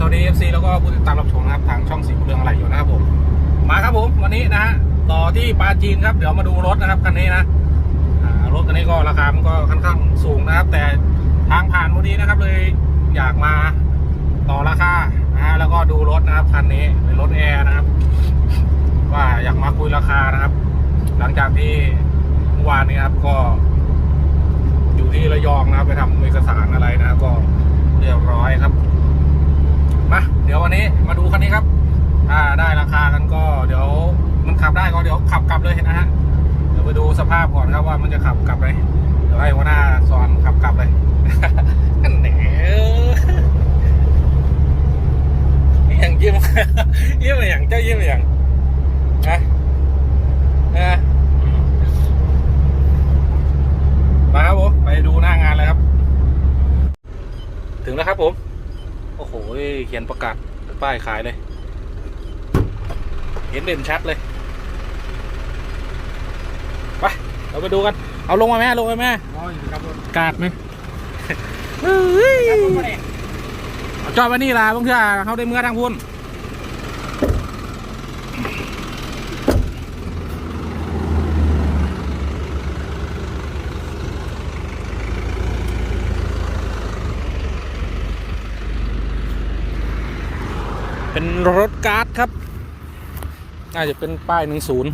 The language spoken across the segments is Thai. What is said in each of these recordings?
สวัสดี FC แล้วก็ผู้ติดตามรับชมนะครับทางช่องสีเรืองอะไรอยู่นะครับผม มาครับผมวันนี้นะฮะต่อที่ปาจีนครับเดี๋ยวมาดูรถนะครับคันนี้นะรถคันนี้ก็ราคามันก็ค่อนข้างสูงนะครับ แต่ทางผ่านพอดีนะครับเลยอยากมาต่อราคานะฮะแล้วก็ดูรถนะครับคันนี้เป็นรถแอร์นะครับ ว่าอยากมาคุยราคานะครับ หลังจากที่เมื่อวานนี้ครับก็ อยู่ที่ระยองนะครับไปทำเอกสารอะไรนะครับก็เรียบร้อยครับ มาเดี๋ยววันนี้มาดูคันนี้ครับถ้าได้ราคากันก็เดี๋ยวมันขับได้ก็เดี๋ยวขับกลับเลยนะฮะเดี๋ยวไปดูสภาพก่อนครับว่ามันจะขับกลับเลยเดี๋ยวให้หัวหน้าสอนขับกลับเลยอันแหนอย่างยิ้มยิ้มอย่างเจ้ายิ้มอย่างนะนะมาครับผมไปดูหน้างานเลยครับ ถึงแล้วครับผม โอ้โห เขียนประกาศป้ายขายเลย เห็นเด่นชัดเลยไปเราไปดูกัน เอาลงมาแม่ลงมาแม่อ๋ออยู่ครับผมกาดไหมเฮ้ยครับผมมาเนี่ยเอาจอดไว้นี่ล่ะบางเทื่อเขาได้เมื่อทางพุ่น รถการ์ดครับ น่าจะเป็นป้ายหนึ่งศูนย์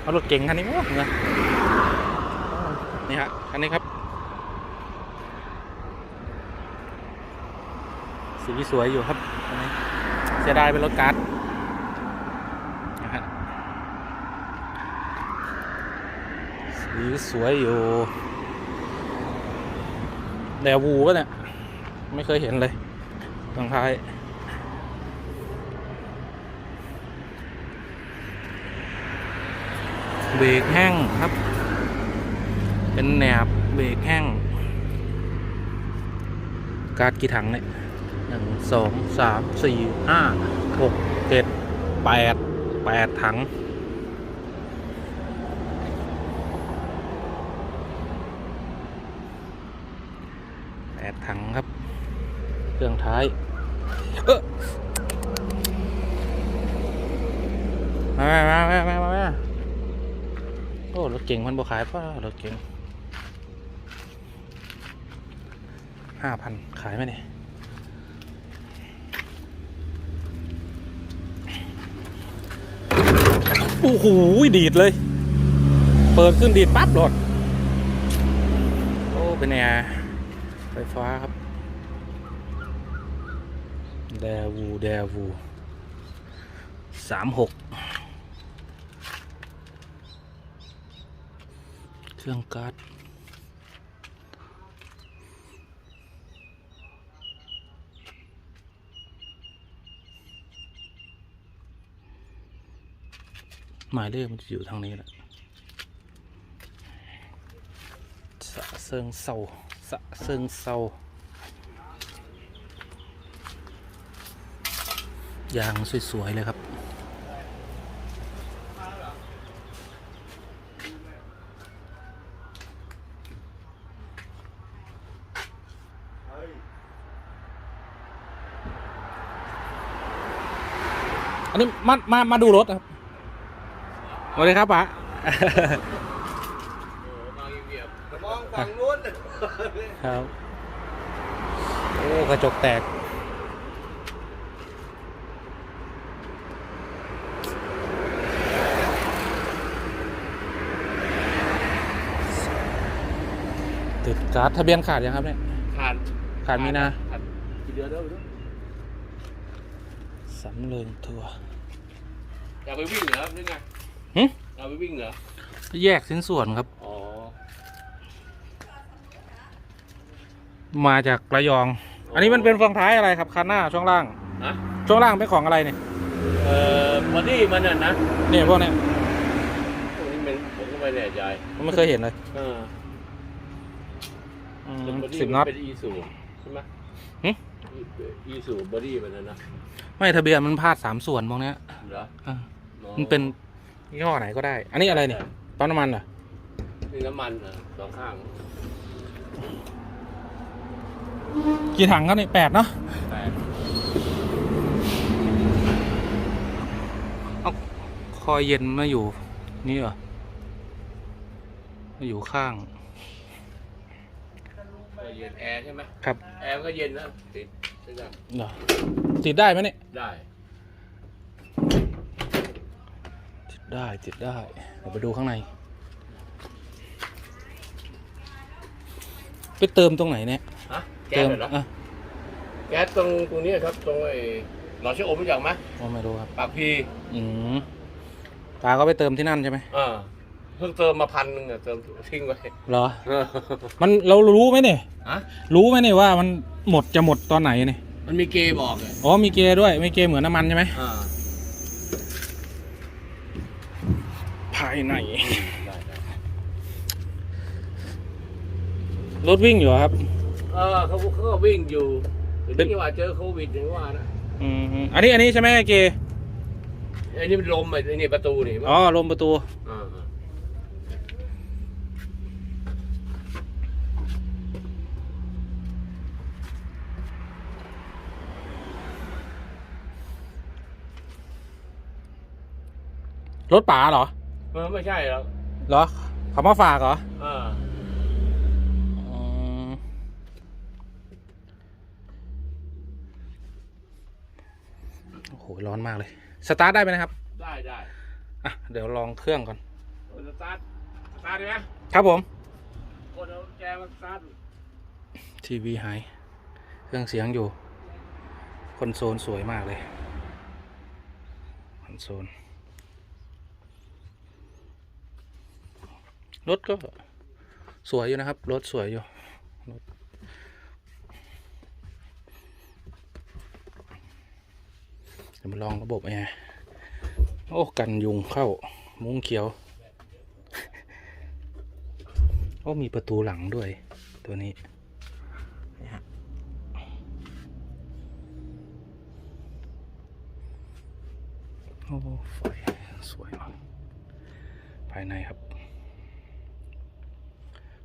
เอารถเก่งคันนี้มั้งนะนี่ฮะคันนี้ครับ สีสวยอยู่ครับอันนี้เสียดายเป็นรถการ์ดนะฮะสีสวยอยู่แดวูก็เนี่ย ไม่เคยเห็นเลย ตรงท้ายเบรกแห้งครับ เป็นแหนบเบรกแห้ง การ์ดกี่ถังเนี่ยหนึ่งสองสามสี่ห้าหกเจ็ดแปดแปดถัง แปดถังครับ เค รื่องท้ายเออมามามามามามาโอ้ รถเก่งมันบ่ขายป่ะรถเก่งห้าพันขายไหมเนี่ยโอ้โหดีดเลย เปิดขึ้นดีดปั๊บหลดโอ้ เป็นแอร์ไฟฟ้าครับ แดวูแดวูสามหกเครื่องการ์ดหมายเลขมันจะอยู่ทางนี้แหละสะเซิงเซาสะเซิงเซา ยางสวย ๆ เลยครับ อันนี้มา มา มาดูรถครับสวัสดีครับป๋ามองฝั่งนู้นครับ โอ้ กระจกแตก ติดการ์ดทะเบียนขาดยังครับเนี่ย ขาดขาดมีนาขาดกี่เดือนแล้วไม่รู้สำเริงทัวร์อยากไปวิ่งเหรอหรือไงหึอยากไปวิ่งเหรอแยกชิ้นส่วนครับ อ๋อ มาจากระยอง อันนี้มันเป็นฟองท้ายอะไรครับคันหน้าช่วงล่างฮะช่วงล่างเป็นของอะไรเนี่ย เอ่อบอดี้มันน่ะนะเนี่ยพวกเนี้ยพวกนี้มันผมก็ไม่แน่ใจผมไม่เคยเห็นเลย เออ อืมแต่ body สิบน็อต เป็นอีสูใช่ไหมหึ อีสูบอดี้มันน่ะนะไม่ทะเบียนมันพลาดสามส่วนพวกเนี้ยเหรออะอ๋อมันเป็นยี่ห้อไหนก็ได้ อันนี้อะไรเนี่ยปั๊มน้ำมันเหรอนี่น้ำมันเหรอสองข้างกี่ถังครับนี่แปดเนาะแปดเอาคอยเย็นมาอยู่ นี่เหรอมาอยู่ข้างก็ เย็นแอร์ใช่ไหมครับแอร์มันก็เย็นนะติดใช่ไหมเหรอติดได้ไหมเนี่ยได้ติดได้ติดได้เดี๋ยวไปดูข้างใน ไปเติมตรงไหนเนี่ยฮะแก๊สเติมเหรออะแก๊สตรงตรงนี้ครับตรงไอ้หนองชะอมรู้จักไหมอ๋อไม่รู้ครับปากพีอืมตาก็ไปเติมที่นั่นใช่ไหมอ่า เพิ่งเติมมาพันหนึ่งอะเติมทิ้งไว้เหรอมันเรารู้ไหมเนี่ย ฮะรู้ไหมเนี่ยว่ามันหมดจะหมดตอนไหนเนี่ย มันมีเกย์บอกอะอ๋อมีเกยร์ด้วยมีเกยร์เหมือนน้ำมันใช่ไหมอ่าภายใน ได้ได้รถวิ่งอยู่เหรอครับ เออเขาเขาก็วิ่งอยู่เดี๋ยวเป็นนี้ว่าเจอโควิดอย่างว่านะอืมอันนี้อันนี้ใช่ไหมเกยร์ไอ้นี่มันลมไอ้นี่ประตูนี่อ๋อลมประตูอ่า รถป๋าเหรอเออไม่ใช่หรอกเหรอเขามาฝากเหรออ่าอืมโอ้โหร้อนมากเลย สตาร์ทได้ไหมนะครับได้ได้อะเดี๋ยวลองเครื่องก่อนกดสตาร์ทสตาร์ทได้ไหมครับผม กดเอาแจมาสตาร์ททีวีหาย เครื่องเสียงอยู่ คอนโซลสวยมากเลย คอนโซล รถก็สวยอยู่นะครับ รถสวยอยู่รถเดี๋ยวมาลองระบบแอร์โอ้ กันยุงเข้า มุ้งเขียว โอ้ มีประตูหลังด้วยตัวนี้ฮะโอ้ไฟสวยมากภายในครับ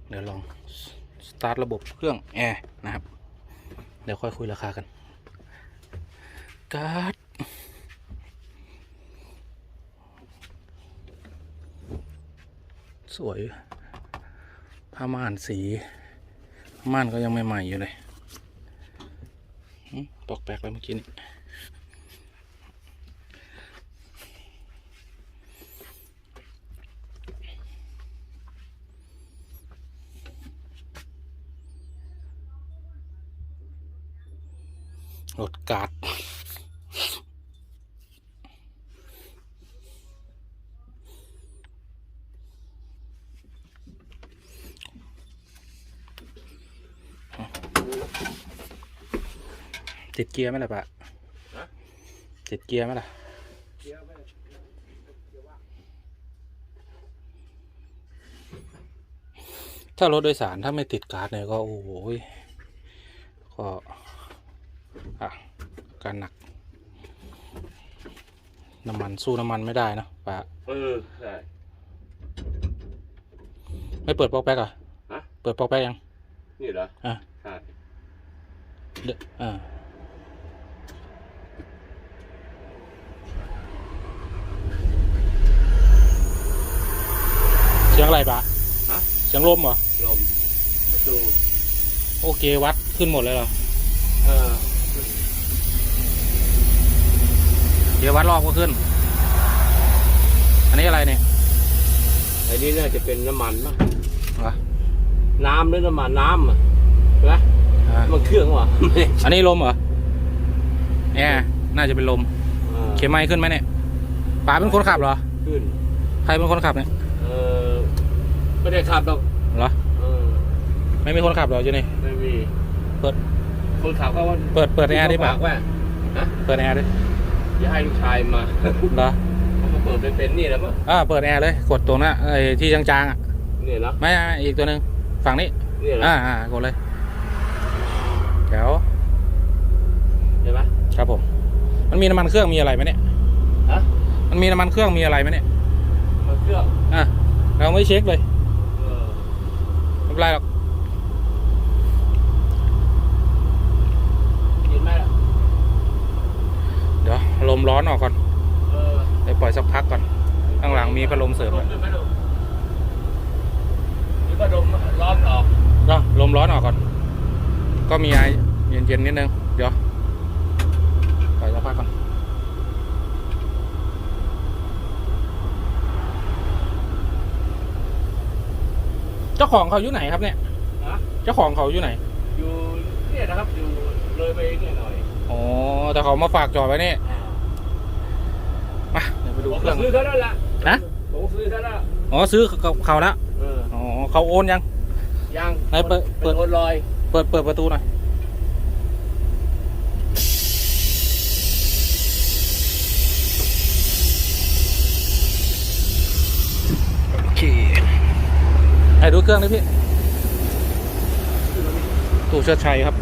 เดี๋ยวลองสตาร์ทระบบเครื่องแอร์นะครับ เดี๋ยวค่อยคุยราคากันการ์ดสวยผ้าม่านสีม่านก็ยังไม่ใหม่อยู่เลยปอกแปลกไปเมื่อกี้นี่ รถกาดติดเกียร์ไหมล่ะปะติดเกียร์ไหมล่ะถ้ารถโดยสารถ้าไม่ติดการ์ดเนี่ยก็โอ้โหยก็ อะการหนัก น้ำมันสู้น้ำมันไม่ได้เนอะปะเออใช่ไม่เปิดปอกแป๊กอะฮะเปิดปอกแป๊กยัง นี่เหรออะใช่เดอ่าเสียงอะไรปะฮะเสียงลมเหรอลมประตูโอเควัดขึ้นหมดเลยเหรอ เออ เดี๋ยววัดรอบก็ขึ้น อันนี้อะไรเนี่ยไอ้นี่น่าจะเป็นน้ำมันมั้งเหรอน้ำหรือน้ำมันน้ำอะใช่ไหมอ่ามันเครื่องวะอันนี้ลมเหรอแอร์น่าจะเป็นลมอ่าเข็มไม้ขึ้นไหมเนี่ยป๋าเป็นคนขับเหรอ ขึ้น ใครเป็นคนขับเนี่ยเออไม่ได้ขับหรอก เหรอเออไม่มีคนขับเหรออยู่นี่ไม่มี เปิด คนขับเขาว่าเปิดเปิดแอร์ดิปาป๋ากว่าฮะเปิดแอร์ดิอย่าให้ลูกชายมาเหรอเขามาเปิดเป็นเป็นนี่แหละมั้งอ่าเปิดแอร์เลย กดตรงนั้นไอ้ที่จางๆอะนี่เนาะไม่อะอีกตัวหนึ่งฝั่งนี้นี่เหรออ่าอ่ากดเลยเดี๋ยวใช่ไหมครับผม มันมีน้ำมันเครื่องมีอะไรไหมเนี่ยฮะมันมีน้ำมันเครื่องมีอะไรไหมเนี่ยมันเครื่องอะเราไม่เช็คเลยเออไม่เป็นไรหรอก ร้อนออกก่อนเออเดี๋ยวปล่อยสักพักก่อน ข้างหลังมีพัดลมเสริมลด้วยมด้วยไหมลูกมีพัดลมร้อนออกก็ลมร้อนออกก่อน ก็มีไอเย็นๆนิดนึง เดี๋ยวปล่อยสักพักก่อนเจ้าของเขาอยู่ไหนครับเนี่ยนะเจ้าของเขาอยู่ไหน อยู่เนี่ยนะครับ อยู่เลยไปเนี่ยหน่อย อ๋อ แต่เขามาฝากจอดไว้นี่อ่า มาเดี๋ยวไปดูผมเครื่องซื้อเท่านั้นแหละนะผมซื้อเท่านั้นอ๋อซื้อกับเขาแล้วเอออ๋อเขาโอนยัง ยังไหนเปิดเปิดนโอนลอย เปิดเปิดประตูหน่อยโอเคให้ดูเครื่องเลยพี่ตู่เชิดชัยครับ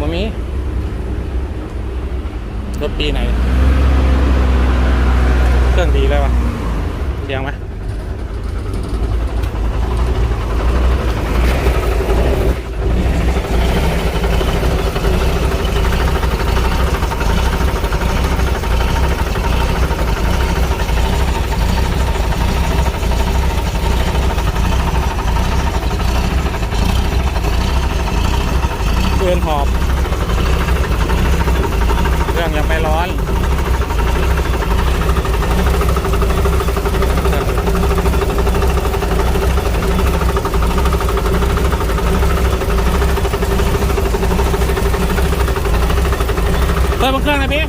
มามีรถปีไหน เครื่องดีเลยวะเสียงไหมเปืนหอบ เครื่องยังไม่ร้อนเปิดบนเครื่องนะพี่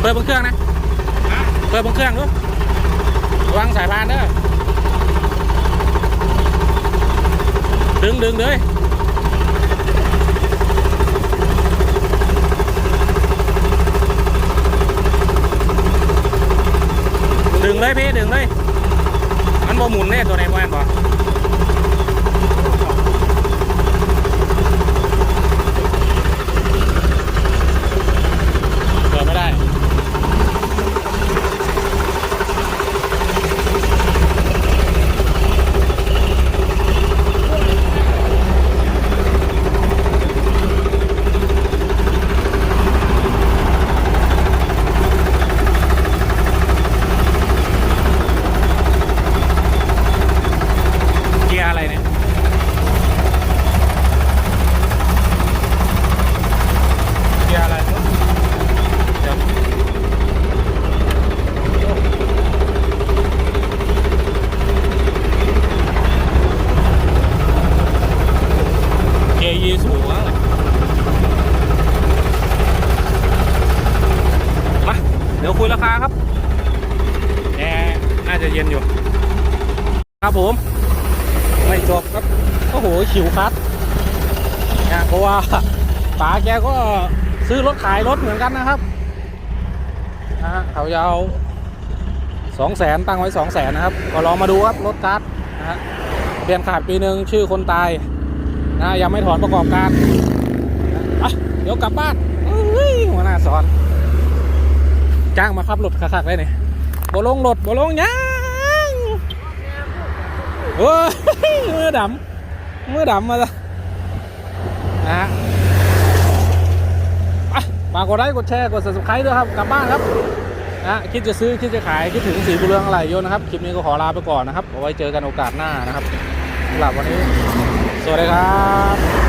เปิดบนเครื่องนะ เปิดบนเครื่องดูระวังสายพานเด้อ ดึงดึงเลยดึงเลยพี่ดึงเลย มันบ่หมุนเนี่ยตัวไหนบ่แม่นบ่เปิดไม่ได้ เกียร์อะไรเนี่ย เกียร์อะไร เดี๋ยวเกียร์ยีสูงมากเลยมา เดี๋ยวคุยราคาครับแอร์น่าจะเย็นอยู่ ครับผม ไม่จบครับ โอ้โหขิวคัดนะเพราะว่าป๋าแกก็ซื้อรถขายรถเหมือนกันนะครับนะฮะเขาจะเอาสองแสนตั้งไว้สองแสนนะครับ ก็ลองมาดูครับ รถคัดนะฮะเปลี่ยนขาดปีหนึ่งชื่อคนตายนะยังไม่ถอนประกอบการอะเดี๋ยวกลับบ้านหัวหน้าสอน จ้างมาขับรถคักๆเลยนี่บ่ลงรถบ่ลงหยัง โอ้ยมือดำมือดำมาละนะฮะฝากกดไลค์กดแชร์กด subscribe ด้วยครับกลับบ้านครับนะฮะคิดจะซื้อคิดจะขายคิดถึงสีบุเรืองอะไรโยนนะครับคลิปนี้ก็ขอลาไปก่อนนะครับเอาไว้เจอกันโอกาสหน้านะครับสำหรับวันนี้ สวัสดีครับ